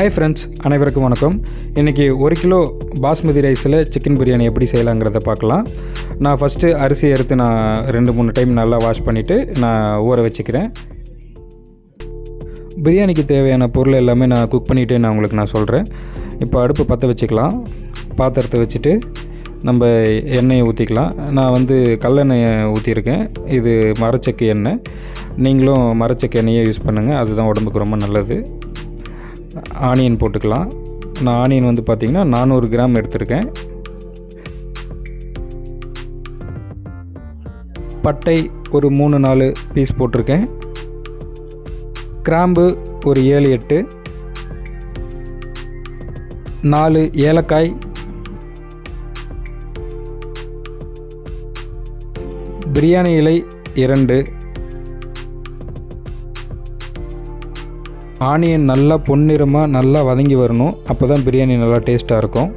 Hi friends அனைவருக்கும் வணக்கம். இன்றைக்கி ஒரு கிலோ பாஸ்மதி ரைஸில் சிக்கன் பிரியாணி எப்படி செய்யலாங்கிறத பார்க்கலாம். நான் ஃபஸ்ட்டு அரிசி எடுத்து நான் ரெண்டு மூணு டைம் நல்லா வாஷ் பண்ணிவிட்டு நான் ஊற வச்சுக்கிறேன். பிரியாணிக்கு தேவையான பொருள் எல்லாமே நான் குக் பண்ணிவிட்டு நான் உங்களுக்கு நான் சொல்கிறேன் இப்போ அடுப்பு பற்ற வச்சுக்கலாம். பாத்திரத்தை வச்சுட்டு நம்ம எண்ணெயை ஊற்றிக்கலாம் நான் வந்து கல்லெண்ணெயை ஊற்றியிருக்கேன் இது மரச்சக்கு எண்ணெய். நீங்களும் மரச்சக்கு எண்ணெயை யூஸ் பண்ணுங்கள் அதுதான் உடம்புக்கு ரொம்ப நல்லது. ஆனியன் போட்டுக்கலாம். நான் ஆனியன் வந்து பார்த்திங்கன்னா நானூறு கிராம் எடுத்திருக்கேன். பட்டை ஒரு மூணு நாலு பீஸ் போட்டிருக்கேன். கிராம்பு ஒரு ஏழு எட்டு. நாலு ஏலக்காய். பிரியாணி இலை இரண்டு. ஆனியன் நல்லா பொன்னிறமாக நல்லா வதங்கி வரணும். அப்போ தான் பிரியாணி நல்லா டேஸ்ட்டாக இருக்கும்.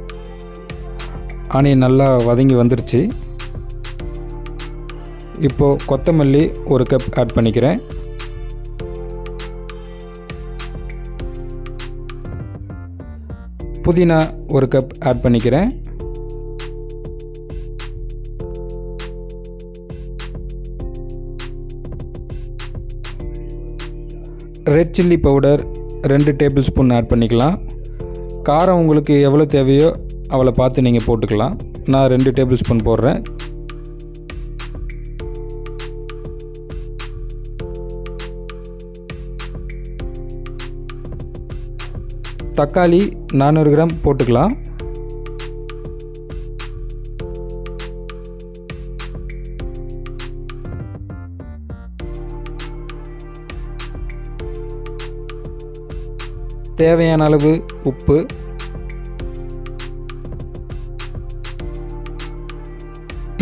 ஆனியன் நல்லா வதங்கி வந்துருச்சு. இப்போது கொத்தமல்லி ஒரு கப் ஆட் பண்ணிக்கிறேன். புதினா ஒரு கப் ஆட் பண்ணிக்கிறேன். ரெட் சில்லி பவுடர் ரெண்டு டேபிள் ஸ்பூன் ஆட் பண்ணிக்கலாம். காரம் உங்களுக்கு எவ்வளோ தேவையோ அவளை பார்த்து நீங்கள் போட்டுக்கலாம். நான் ரெண்டு டேபிள் ஸ்பூன் போடுறேன். தக்காளி நானூறு கிராம் போட்டுக்கலாம். தேவையான அளவு உப்பு.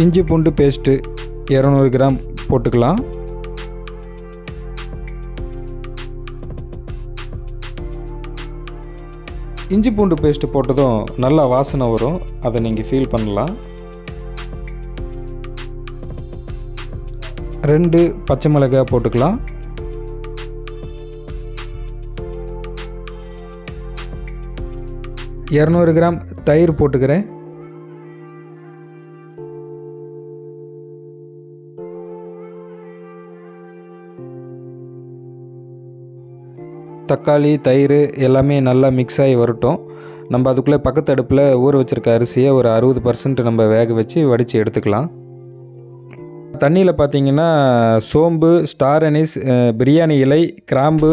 இஞ்சி பூண்டு பேஸ்ட்டு இரநூறு கிராம் போட்டுக்கலாம். இஞ்சி பூண்டு பேஸ்ட்டு போட்டதும் நல்லா வாசனை வரும். அதை நீங்கள் ஃபீல் பண்ணலாம். ரெண்டு பச்சை மிளகாய் போட்டுக்கலாம். இரநூறு கிராம் தயிர் போட்டுக்கிறேன். தக்காளி தயிர் எல்லாமே நல்லா மிக்ஸ் ஆகி வரட்டும். நம்ம அதுக்குள்ளே பக்கத்து அடுப்பில் ஊற வச்சுருக்க அரிசியை ஒரு அறுபது பர்சன்ட் நம்ம வேக வச்சு வடித்து எடுத்துக்கலாம். தண்ணியில் பார்த்தீங்கன்னா சோம்பு ஸ்டார் அனிஸ் பிரியாணி இலை கிராம்பு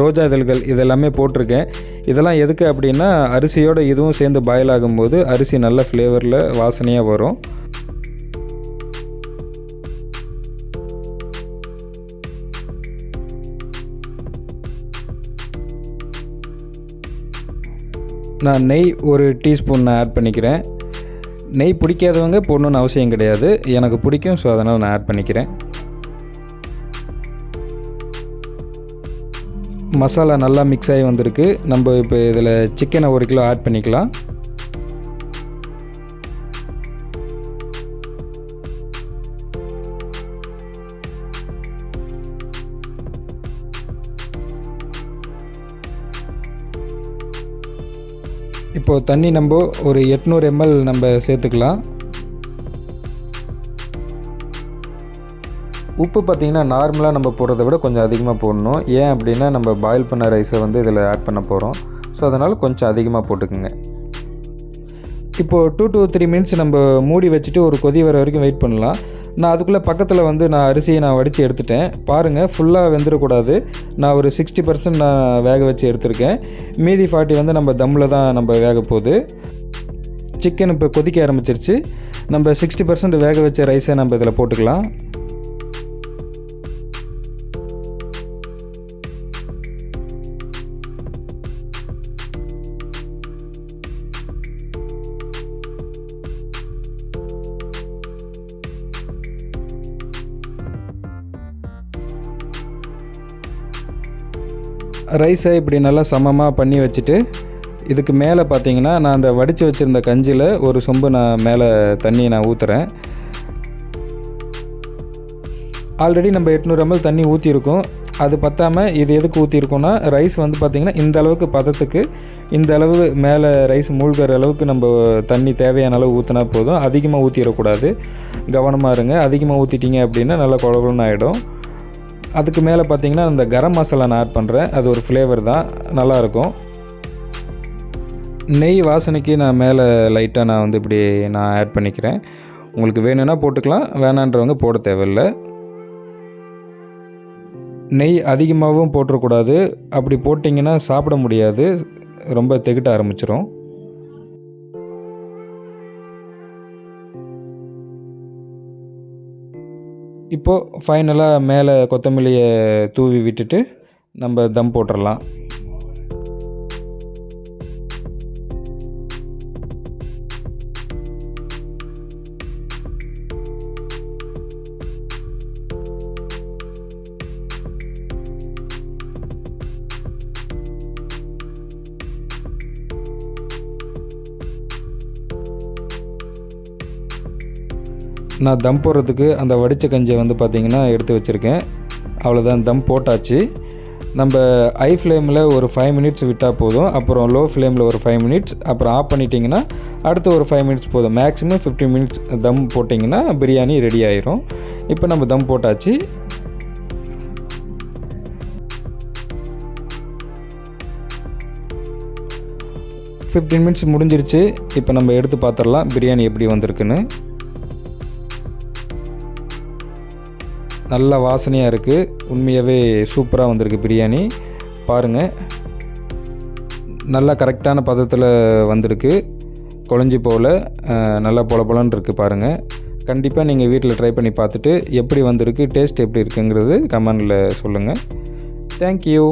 ரோஜா இதழ்கள் இதெல்லாமே போட்டிருக்கேன். இதெல்லாம் எதுக்கு அப்படின்னா அரிசியோட இதுவும் சேர்ந்து பாயில் ஆகும்போது அரிசி நல்ல ஃப்ளேவரில் வாசனையாக வரும். நான் நெய் ஒரு டீஸ்பூன் நான் ஆட் பண்ணிக்கிறேன். நெய் பிடிக்காதவங்க போடணுன்னு அவசியம் கிடையாது. எனக்கு பிடிக்கும் ஸோ அதனால் நான் ஆட் பண்ணிக்கிறேன். மசாலா நல்லா மிக்ஸ் ஆகி வந்திருக்கு. நம்ம இப்போ இதில் சிக்கனை ஒரு கிலோ ஆட் பண்ணிக்கலாம். இப்போது தண்ணி நம்ம ஒரு எட்நூறு எம்எல் நம்ம சேர்த்துக்கலாம். உப்பு பார்த்திங்கன்னா நார்மலாக நம்ம போடுறத விட கொஞ்சம் அதிகமாக போடணும். ஏன் அப்படின்னா நம்ம பாயில் பண்ண ரைஸை வந்து இதில் ஆட் பண்ண போகிறோம் ஸோ அதனால் கொஞ்சம் அதிகமாக போட்டுக்குங்க. இப்போது டூ டூ த்ரீ மினிட்ஸ் நம்ம மூடி வச்சுட்டு ஒரு கொதி வர வரைக்கும் வெயிட் பண்ணலாம். நான் அதுக்குள்ளே பக்கத்தில் வந்து நான் அரிசியை நான் வடித்து எடுத்துட்டேன். பாருங்கள் ஃபுல்லாக வெந்துடக்கூடாது நான் ஒரு சிக்ஸ்டி பர்சன்ட் நான் வேக வச்சு எடுத்திருக்கேன். மீதி ஃபார்ட்டி வந்து நம்ம தம்மில் தான் நம்ம வேக போகுது. சிக்கன் இப்போ கொதிக்க ஆரம்பிச்சிருச்சு. நம்ம சிக்ஸ்டி பர்சன்ட் வேக வச்ச ரைஸை நம்ம இதில் போட்டுக்கலாம். ரைஸை இப்படி நல்லா சமமாக பண்ணி வச்சுட்டு இதுக்கு மேலே பார்த்தீங்கன்னா நான் அந்த வடித்து வச்சுருந்த கஞ்சியில் ஒரு சொம்பு நான் மேலே தண்ணி நான் ஊற்றுறேன் ஆல்ரெடி நம்ம எட்நூறு எம்எல் தண்ணி ஊற்றிருக்கோம் அது பற்றாமல் இது எதுக்கு ஊற்றிருக்கோன்னா ரைஸ் வந்து பார்த்திங்கன்னா இந்த அளவுக்கு பதத்துக்கு இந்த அளவு மேலே ரைஸ் மூழ்கிற அளவுக்கு நம்ம தண்ணி தேவையான அளவு ஊற்றினா போதும். அதிகமாக ஊற்றிடக்கூடாது கவனமாக இருங்க. அதிகமாக ஊற்றிட்டீங்க அப்படின்னா நல்லா குழகுன்னு ஆகிடும் அதுக்கு மேலே பார்த்தீங்கன்னா இந்த கரம் மசாலா நான் ஆட் பண்ணுறேன் அது ஒரு ஃப்ளேவர் தான். நல்லாயிருக்கும். நெய் வாசனைக்கு நான் மேலே லைட்டாக நான் வந்து இப்படி நான் ஆட் பண்ணிக்கிறேன். உங்களுக்கு வேணும்னா போட்டுக்கலாம். வேணான்றவங்க போட தேவையில்லை. நெய் அதிகமாகவும் போட்டுறக்கூடாது. அப்படி போட்டிங்கன்னா சாப்பிட முடியாது. ரொம்ப திகட்ட ஆரம்பிச்சிடும் இப்போது ஃபைனலாக மேலே கொத்தமல்லியை தூவி விட்டுட்டு நம்ம தம் போட்டுடலாம் நான் தம் போடுறதுக்கு அந்த வடித்த கஞ்சியை வந்து பார்த்திங்கன்னா எடுத்து வச்சுருக்கேன். அவ்வளோதான் தம் போட்டாச்சு. நம்ம ஹை ஃப்ளேமில் ஒரு ஃபைவ் மினிட்ஸ் விட்டால் போதும். அப்புறம் லோ ஃப்ளேமில் ஒரு ஃபைவ் மினிட்ஸ் அப்புறம் ஆஃப் பண்ணிட்டிங்கன்னா அடுத்து ஒரு ஃபைவ் மினிட்ஸ் போதும். மேக்ஸிமம் ஃபிஃப்டீன் மினிட்ஸ் தம் போட்டிங்கன்னா பிரியாணி ரெடி ஆயிரும். இப்போ நம்ம தம் போட்டாச்சு. ஃபிஃப்டீன் மினிட்ஸ் முடிஞ்சிருச்சு. இப்போ நம்ம எடுத்து பார்த்துடலாம் பிரியாணி எப்படி வந்திருக்குன்னு. நல்ல வாசனையாக இருக்குது உண்மையாகவே சூப்பராக வந்திருக்கு பிரியாணி. பாருங்கள் நல்லா கரெக்டான பதத்தில் வந்திருக்கு. குழஞ்சி போல் நல்லா பொல பொலன்னு இருக்குது பாருங்கள் கண்டிப்பாக நீங்கள் வீட்டில் ட்ரை பண்ணி பார்த்துட்டு எப்படி வந்திருக்கு டேஸ்ட் எப்படி இருக்குங்கிறது கமெண்டில் சொல்லுங்கள் தேங்க்யூ